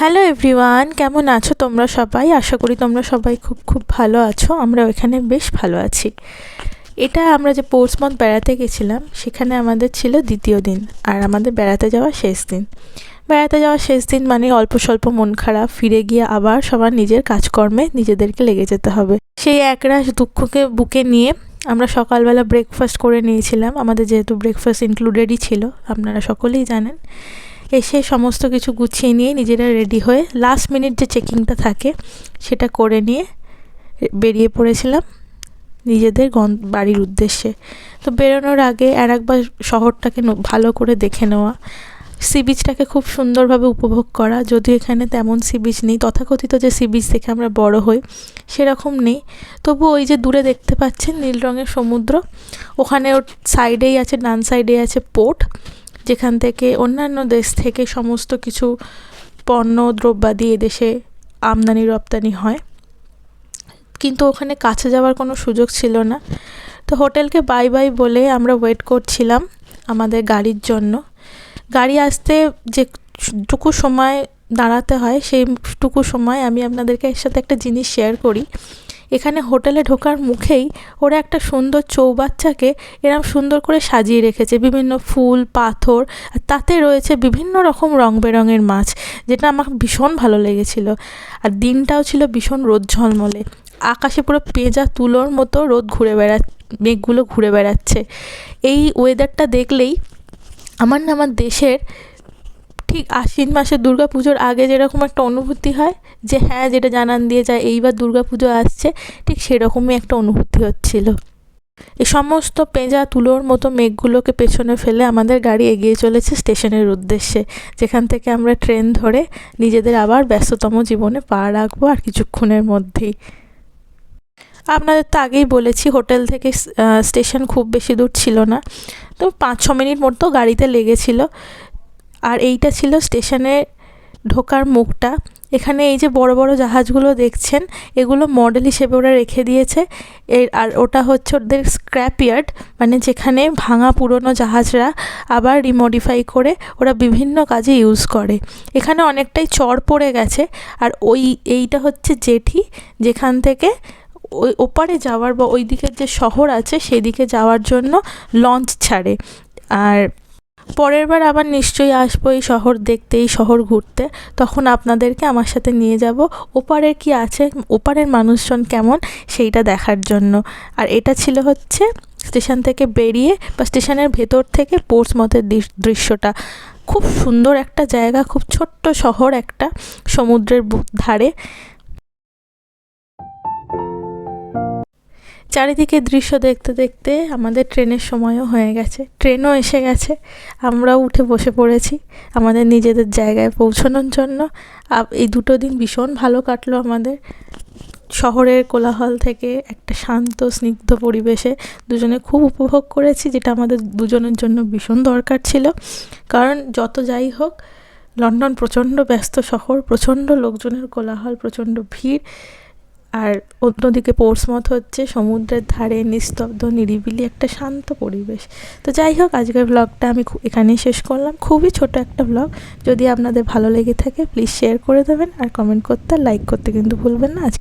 Hello everyone কেমন আছো তোমরা সবাই? আশা করি তোমরা সবাই খুব খুব ভালো আছো। আমরা এখানে বেশ ভালো আছি। এটা আমরা যে পৌষমত বেড়াতে গেছিলাম, সেখানে আমাদের ছিল দ্বিতীয় দিন, আর আমাদের বেড়াতে যাওয়া শেষ দিন। বেড়াতে যাওয়া শেষ দিন মানে অল্প স্বল্প মন খারাপ, ফিরে গিয়ে আবার সবার নিজের কাজকর্মে নিজেদেরকে লেগে যেতে হবে। সেই একরাশ দুঃখকে বুকে নিয়ে আমরা সকালবেলা ব্রেকফাস্ট করে নিয়েছিলাম। আমাদের যেহেতু ব্রেকফাস্ট ইনক্লুডেডই ছিল, আপনারা সকলেই জানেন। এসে সমস্ত কিছু গুছিয়ে নিয়ে নিজেরা রেডি হয়ে লাস্ট মিনিট যে চেকিংটা থাকে, সেটা করে নিয়ে বেরিয়ে পড়েছিলাম নিজেদের গন, বাড়ির উদ্দেশ্যে। তো বেরোনোর আগে আর একবার শহরটাকে ভালো করে দেখে নেওয়া। সি বিচটাকে খুব সুন্দরভাবে উপভোগ করা। যদিও এখানে তেমন সি বিচ নেই, তথাকথিত যে সি বিচ দেখে আমরা বড় হই, সেরকম নেই। তবু ওই যে দূরে দেখতে পাচ্ছেন নীল রঙের সমুদ্র ওখানে ওর সাইডেই আছে, ডান সাইডেই আছে পোর্ট যেখান থেকে অন্যান্য দেশ থেকে সমস্ত কিছু পণ্য, দ্রব্যাদি এদেশে আমদানি, রপ্তানি হয়। কিন্তু ওখানে কাছে যাওয়ার কোনো সুযোগ ছিল না। তো হোটেলকে বাই বাই বলে আমরা ওয়েট করছিলাম আমাদের গাড়ির জন্য। গাড়ি আসতে যেটুকু সময় দাঁড়াতে হয়, সেইটুকু সময় আমি আপনাদেরকে এর সাথে একটা জিনিস শেয়ার করি। এখানে হোটেলে ঢোকার মুখেই ওরা একটা সুন্দর চৌবাচ্চাকে এরম সুন্দর করে সাজিয়ে রেখেছে, বিভিন্ন ফুল, পাথর, আর তাতে রয়েছে বিভিন্ন রকম রং বেরঙের মাছ, যেটা আমার ভীষণ ভালো লেগেছিল। আর দিনটাও ছিল ভীষণ রোদ ঝলমলে। আকাশে পুরো পেঁজা তুলোর মতো রোদ ঘুরে বেড়া, মেঘগুলো ঘুরে বেড়াচ্ছে। এই ওয়েদারটা দেখলেই আমার না আমার দেশের ঠিক আশ্বিন মাসে দুর্গা পুজোর আগে যেরকম একটা অনুভূতি হয়, যে হ্যাঁ যেটা জানান দিয়ে যায়, এইবার দুর্গা পুজো আসছে, ঠিক সেরকমই একটা অনুভূতি হচ্ছিল। এই সমস্ত পেঁজা তুলোর মতো মেঘগুলোকে পেছনে ফেলে আমাদের গাড়ি এগিয়ে চলেছে স্টেশনের উদ্দেশ্যে, যেখান থেকে আমরা ট্রেন ধরে নিজেদের আবার ব্যস্ততম জীবনে পা রাখব আর কিছুক্ষণের মধ্যেই। আপনাদের তো আগেই বলেছি, হোটেল থেকে স্টেশন খুব বেশি দূর ছিল না। তো পাঁচ ছ মিনিট মতো গাড়িতে লেগেছিলো। আর এইটা ছিল স্টেশনে ঢোকার মুখটা। এখানে এই যে বড় বড় জাহাজগুলো দেখছেন, এগুলো মডেল হিসেবে ওরা রেখে দিয়েছে। এর আর ওটা হচ্ছে ওদের স্ক্র্যাপ ইয়ার্ড মানে যেখানে ভাঙা পুরনো জাহাজরা আবার রিমডিফাই করে ওরা বিভিন্ন কাজে ইউজ করে। এখানে অনেকটাই চড় পড়ে গেছে আর ওই, এইটা হচ্ছে জেঠি, যেখান থেকে ওই ওপারে যাওয়ার বা ওই দিকের যে শহর আছে, সেদিকে যাওয়ার জন্য লঞ্চ ছাড়ে। আর পরের বার আবার নিশ্চয়ই আসব এই শহর দেখতে, এই শহর ঘুরতে। তখন আপনাদেরকে আমার সাথে নিয়ে যাব। ওপারের কি আছে? ওপারের মানুষজন কেমন? সেইটা দেখার জন্য। আর এটা ছিল হচ্ছে স্টেশন থেকে বেরিয়ে বা স্টেশনের ভেতর থেকে পোর্টসমথের দৃশ্যটা। খুব সুন্দর একটা জায়গা, খুব ছোট্ট শহর একটা সমুদ্রের ধারে। চারিদিকে দৃশ্য দেখতে দেখতে আমাদের ট্রেনের সময়ও হয়ে গেছে। ট্রেনও এসে গেছে। আমরাও উঠে বসে পড়েছি আমাদের নিজেদের জায়গায় পৌঁছানোর জন্য। এই দুটো দিন ভীষণ ভালো কাটলো আমাদের। শহরের কোলাহল থেকে একটা শান্ত, স্নিগ্ধ পরিবেশে দুজনে খুব উপভোগ করেছি, যেটা আমাদের দুজনের জন্য ভীষণ দরকার ছিল। কারণ যত যাই হোক, লন্ডন প্রচণ্ড ব্যস্ত শহর, প্রচণ্ড লোকজনের কোলাহল, প্রচণ্ড ভিড়। আর অন্যদিকে পোর্টসমথ হচ্ছে সমুদ্রের ধারে নিস্তব্ধ, নিরিবিলি একটা শান্ত পরিবেশ। তো যাই হোক, আজকের ব্লগটা আমি এখানেই শেষ করলাম। খুবই ছোট একটা ব্লগ যদি আপনাদের ভালো লেগে থাকে প্লিজ শেয়ার করে দেবেন। আর কমেন্ট করতে লাইক করতে কিন্তু ভুলবেন না। আজকে